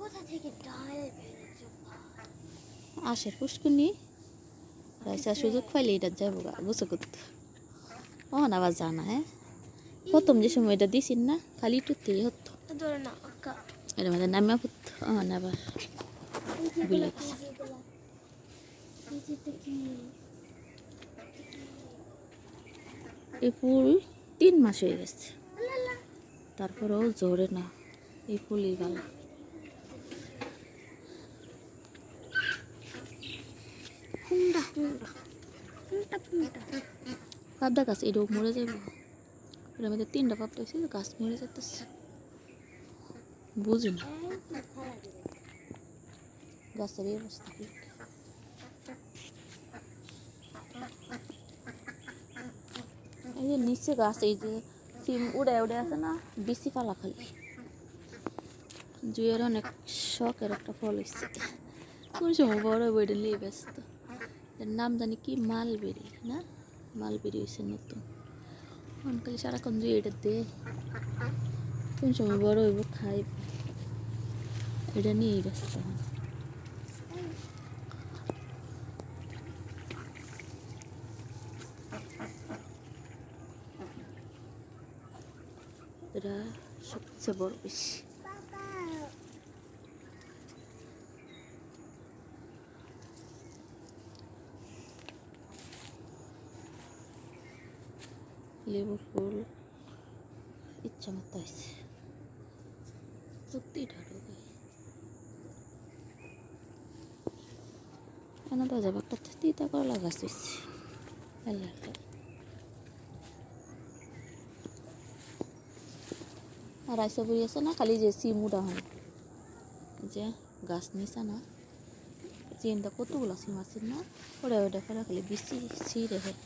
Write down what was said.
কোথা থেকে ডাল পুষ্কুনি রাইসা সুযোগ পাইলে এটা যাব গা বুঝো করতে। ও না আবার জানা হ্যাঁ? প্রথম যে সময় এটা দিছিন না খালি টুতেই হতো। এর মধ্যে নামা হতো ও না আবার কি এই ফুল তিন মাস হয়ে গেছে। তারপরেও জোরে না এই ফুলই ভালো। হুন্ডা হুন্ডা হুন্ডা হুন্ডা পাবদা গাছ, এটাও মরে যাবে। এর মধ্যে তিনটা পাবদা হয়েছে গাছ মরে যেতেছে বুঝি না গাছের এই অবস্থা কি? এই যে নিচে গাছ, এই যে সিম উড়ে উড়ে আছে না বেশি পালা খালি জুয়ের অনেক শখের একটা ফল হয়েছে বড় বইটা নিয়ে ব্যস্ত। নাম জানি কি? মালবেরি, না? মালবেরি হয়েছে নতুন। অনকালি সারাক্ষণ জুয়ে এটা দে। কোন সময় বড় হইব খাইব। এটা নিয়েই ব্যস্ত এটা সবচেয়ে বড় বেশি। লেবুর ফুল ইচ্ছা মতো আছে। সত্যি ঢালু গায়ে এনে তো যাবে, একটা তিতা করলা গাছ হয়েছে আল্লাহ। আর আইসা বুড়ি আছে না, খালি যে সিমুটা হয়। যে গাছ নিচা না চিন্তা কতগুলো সিম আছে না ওটা ওটা খালি বেশি ছিঁড়ে হয়